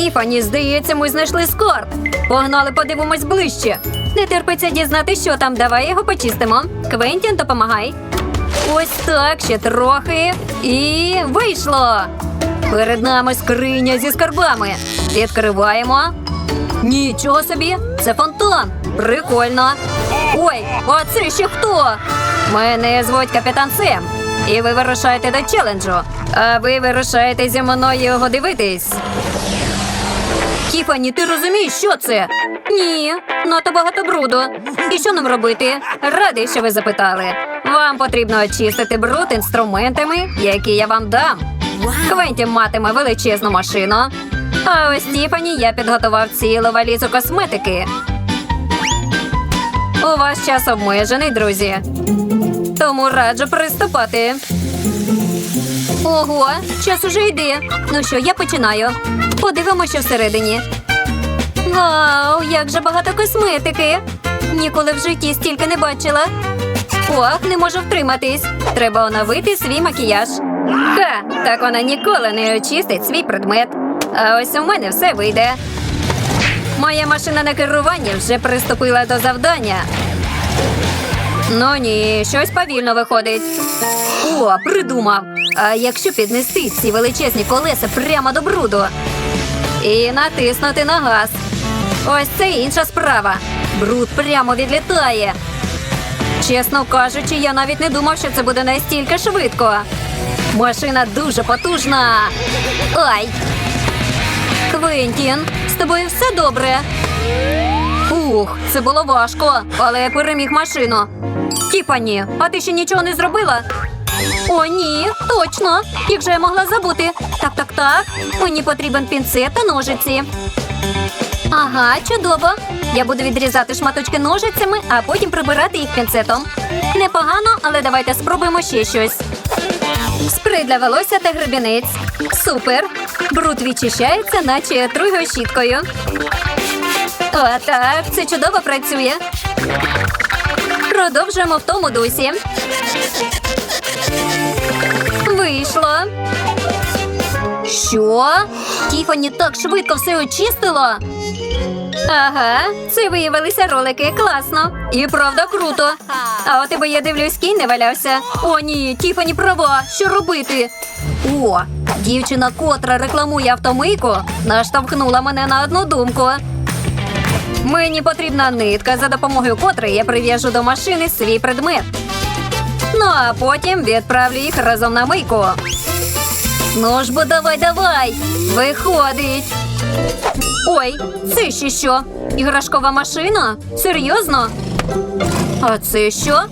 Тіфані, здається, ми знайшли скарб. Погнали, подивимось ближче. Не терпиться дізнати, що там. Давай його почистимо. Квентін, допомагай. Ось так, ще трохи. І вийшло. Перед нами скриня зі скарбами. Відкриваємо. Нічого собі, це фонтан. Прикольно. Ой, а це ще хто? Мене звуть капітан Сем. І ви вирушаєте до челенджу. А ви вирушаєте зі мною його дивитись. Тіфані, ти розумієш, що це? Ні, надто багато бруду. І що нам робити? Радий, що ви запитали. Вам потрібно очистити бруд інструментами, які я вам дам. Квентін матиме величезну машину. А ось Тіфані я підготував цілу валізу косметики. У вас час обмежений, друзі. Тому раджу приступати. Ого, час уже йде. Ну що, я починаю. Подивимося, всередині. Вау, як же багато косметики. Ніколи в житті стільки не бачила. Ох, не можу втриматись. Треба оновити свій макіяж. Ха, так вона ніколи не очистить свій предмет. А ось у мене все вийде. Моя машина на керуванні вже приступила до завдання. Ну ні, щось повільно виходить. О, придумав. А якщо піднести ці величезні колеса прямо до бруду і натиснути на газ. Ось це інша справа. Бруд прямо відлітає. Чесно кажучи, я навіть не думав, що це буде настільки швидко. Машина дуже потужна. Ай! Квентін, з тобою все добре. Ух, це було важко, але я переміг машину. Тіфані, а ти ще нічого не зробила? О, ні, точно. Як же я могла забути? Так, так, так. Мені потрібен пінцет та ножиці. Ага, чудово. Я буду відрізати шматочки ножицями, а потім прибирати їх пінцетом. Непогано, але давайте спробуємо ще щось. Спрей для волосся та гребінець. Супер. Бруд відчищається, наче його щіткою. О, так, це чудово працює. Продовжуємо в тому дусі. Вийшло. Що? Тіфані так швидко все очистила. Ага, це виявилися ролики. Класно. І правда круто. А у тебе я дивлюсь, кінь не валявся. О, ні, Тіфані права. Що робити? О, дівчина, котра рекламує автомийку, наштовхнула мене на одну думку. Мені потрібна нитка, за допомогою котрої я прив'яжу до машини свій предмет. Ну а потім відправлю їх разом на мийку. Ну ж бо давай, давай. Виходить. Ой, це ще що? Іграшкова машина? Серйозно? А це що?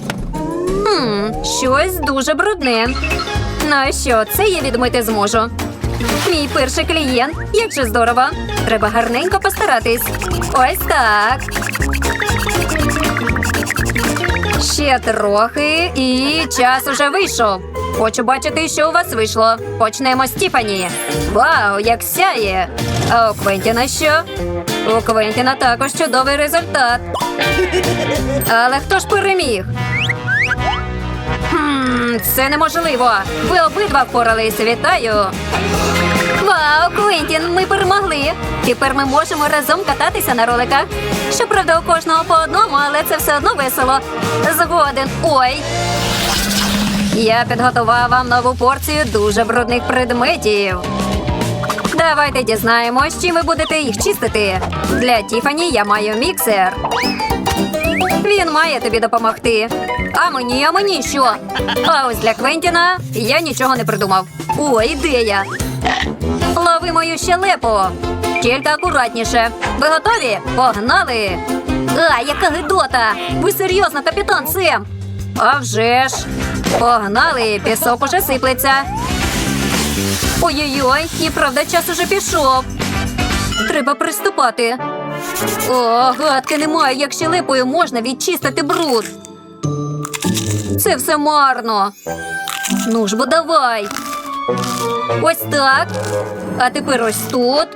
Хм, щось дуже брудне. Ну що, це я відмити зможу. Мій перший клієнт. Як же здорово. Треба гарненько постаратись. Ось так. Ще трохи і час уже вийшов. Хочу бачити, що у вас вийшло. Почнемо з Тіфані. Вау, як сяє! А у Квентіна що? У Квентіна також чудовий результат. Але хто ж переміг? Хм, це неможливо. Ви обидва впоралися. Вітаю. Вау, Квентін, ми перемогли. Тепер ми можемо разом кататися на роликах. Щоправда, у кожного по одному, але це все одно весело. Згоден. Ой. Я підготував вам нову порцію дуже брудних предметів. Давайте дізнаємось, чим ви будете їх чистити. Для Тіфані я маю міксер. Він має тобі допомогти. А мені, а мені що? А ось для Квентіна я нічого не придумав. О, ідея! Лови мою щелепу. Тільки акуратніше. Ви готові? Погнали! А, яка гидота! Ви серйозно, капітан Сем? А вже ж! Погнали! Пісок уже сиплеться. Ой-ой-ой, і правда, час уже пішов. Треба приступати. О, гадки немає, як щелепою можна відчистити бруд. Це все марно. Ну ж бо давай. Ось так. А тепер ось тут.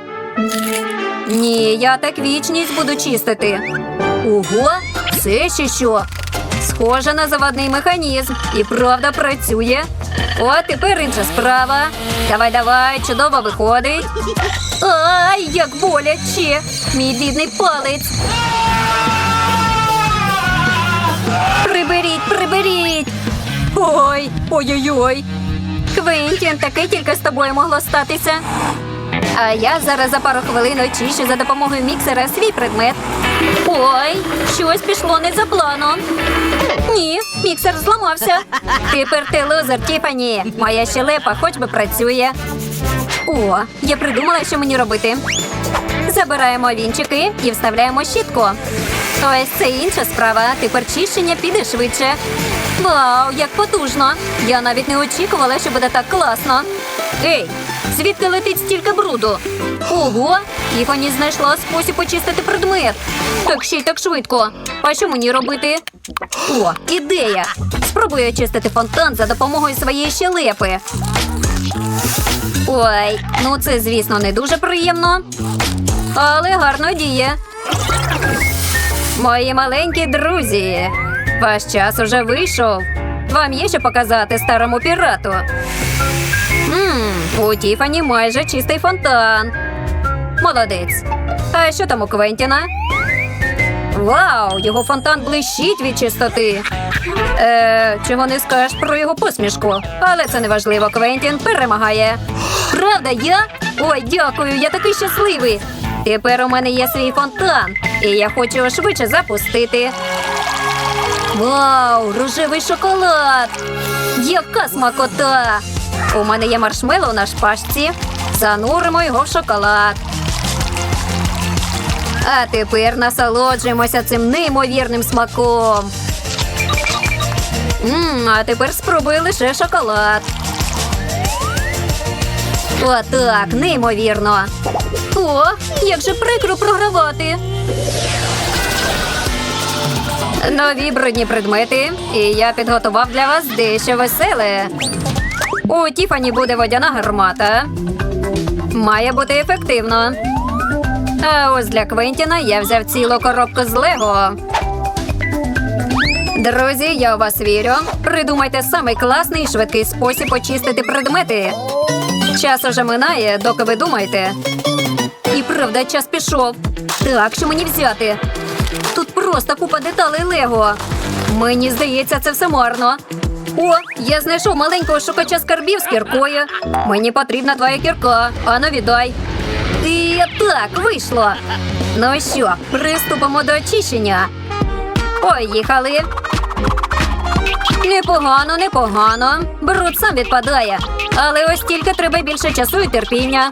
Ні, я так вічність буду чистити. Ого, це ще що? Схоже на заводний механізм. І правда працює. О, тепер інша справа. Давай, давай, чудово виходить. Ай, як боляче! Мій бідний палець. Приберіть, приберіть. Ой, ой-ой-ой. Квентін, таке тільки з тобою могло статися. А я зараз за пару хвилин очищу за допомогою міксера свій предмет. Ой, щось пішло не за планом. Ні, міксер зламався. Тепер ти лузер, Тіфані. Моя щелепа хоч би працює. О, я придумала, що мені робити. Забираємо вінчики і вставляємо щітку. Ось це інша справа. Тепер чищення піде швидше. Вау, як потужно! Я навіть не очікувала, що буде так класно. Ей, звідки летить стільки бруду? Ого, Тіфані знайшла спосіб очистити предмет. Так ще й так швидко. А що мені робити? О, ідея! Спробую очистити фонтан за допомогою своєї щелепи. Ой, ну це, звісно, не дуже приємно. Але гарно діє. Мої маленькі друзі. Ваш час уже вийшов. Вам є що показати старому пірату. Мм, у Тіфані майже чистий фонтан. Молодець. А що там у Квентіна? Вау, його фонтан блищить від чистоти. Е, чого не скажеш про його посмішку. Але це не важливо, Квентін перемагає. Правда, я? Ой, дякую, я такий щасливий. Тепер у мене є свій фонтан, і я хочу швидше запустити. Вау, рожевий шоколад! Яка смакота! У мене є маршмеллоу на шпажці. Зануримо його в шоколад. А тепер насолоджуємося цим неймовірним смаком. Мм, а тепер спробуй лише шоколад. Отак, неймовірно. О, як же прикро програвати. Нові брудні предмети, і я підготував для вас дещо веселе. У Тіфані буде водяна гармата. Має бути ефективно. А ось для Квентіна я взяв цілу коробку з Лего. Друзі, я у вас вірю. Придумайте самий класний і швидкий спосіб очистити предмети. Час уже минає, доки ви думаєте. І правда, час пішов. Так, що мені взяти? Просто купа деталей Лего. Мені здається, це все марно. О, я знайшов маленького шукача скарбів з кіркою. Мені потрібна твоя кірка. Ану, віддай. І так, вийшло. Ну що, приступимо до очищення. Поїхали. Непогано, непогано. Бруд сам відпадає. Але ось тільки треба більше часу і терпіння.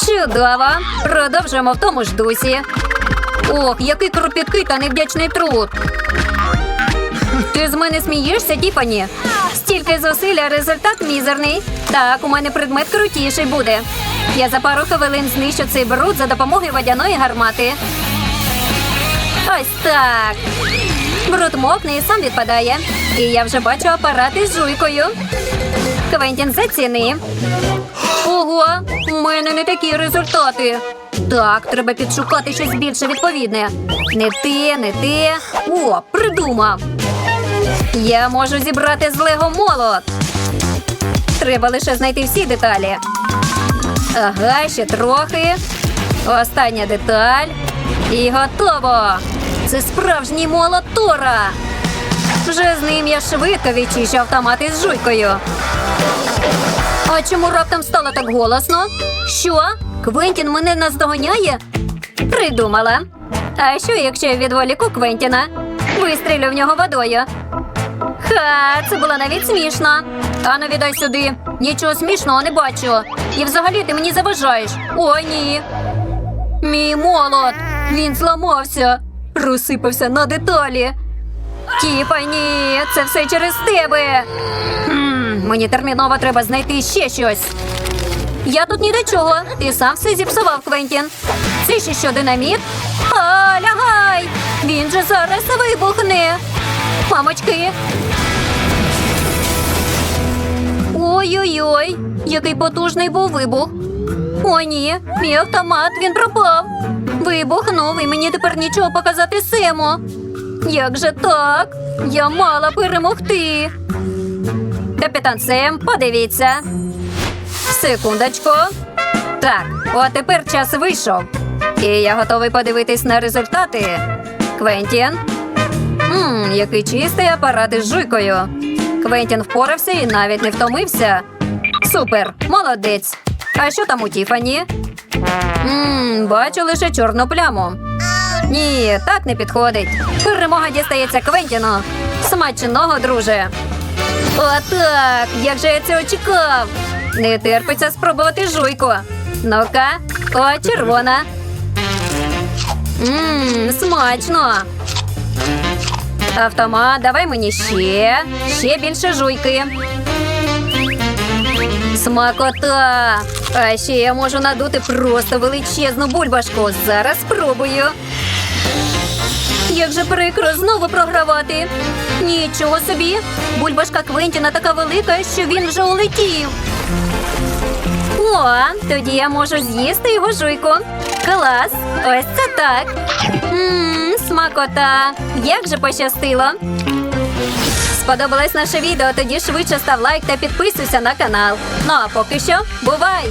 Чудово! Продовжуємо в тому ж дусі. Ох, який кропіткий та невдячний труд. Ти з мене смієшся, Тіфані? Стільки зусиль, а результат мізерний. Так, у мене предмет крутіший буде. Я за пару хвилин знищу цей бруд за допомогою водяної гармати. Ось так. Бруд мокне і сам відпадає. І я вже бачу апарати з жуйкою. Квентін заціни. Ого, у мене не такі результати. Так, треба підшукати щось більше відповідне. Не те, не те. О, придумав. Я можу зібрати з Лего молот. Треба лише знайти всі деталі. Ага, ще трохи. Остання деталь. І готово. Це справжній молот Тора. Вже з ним я швидко відчищу автомати з жуйкою. А чому раптом стало так голосно? Що? Квентін мене наздоганяє? Придумала. А що, якщо я відволіку Квентіна? Вистрілю в нього водою. Ха, це було навіть смішно. Ану, віддай сюди. Нічого смішного не бачу. І взагалі ти мені заважаєш. О, ні. Мій молот. Він зламався. Розсипався на деталі. Тіфані, це все через тебе. Хм, мені терміново треба знайти ще щось. Я тут ні до чого. Ти сам все зіпсував, Квентін. Це ще що динаміт? А, лягай! Він же зараз вибухне. Мамочки. Ой-ой-ой, який потужний був вибух. О, ні, мій автомат, він пропав. Вибухнув і мені тепер нічого показати Сему. Як же так? Я мала перемогти. Капітан Сем, подивіться. Секундочку. Так, а тепер час вийшов. І я готовий подивитись на результати. Квентін. Ммм, який чистий апарат із жуйкою. Квентін впорався і навіть не втомився. Супер, молодець. А що там у Тіфані? Ммм, бачу лише чорну пляму. Ні, так не підходить. Перемога дістається Квентіну. Смачного, друже. Отак, як же я цього чекав. Не терпиться спробувати жуйку. Ну-ка, о, червона. Ммм, смачно. Автомат, давай мені ще. Ще більше жуйки. Смакота! А ще я можу надути просто величезну бульбашку. Зараз спробую. Як же прикро знову програвати. Нічого собі. Бульбашка Квентіна така велика, що він вже улетів. О, тоді я можу з'їсти його жуйку. Клас! Ось це так. Ммм, смакота. Як же пощастило. Сподобалось наше відео, тоді швидше став лайк та підписуйся на канал. Ну а поки що, бувай!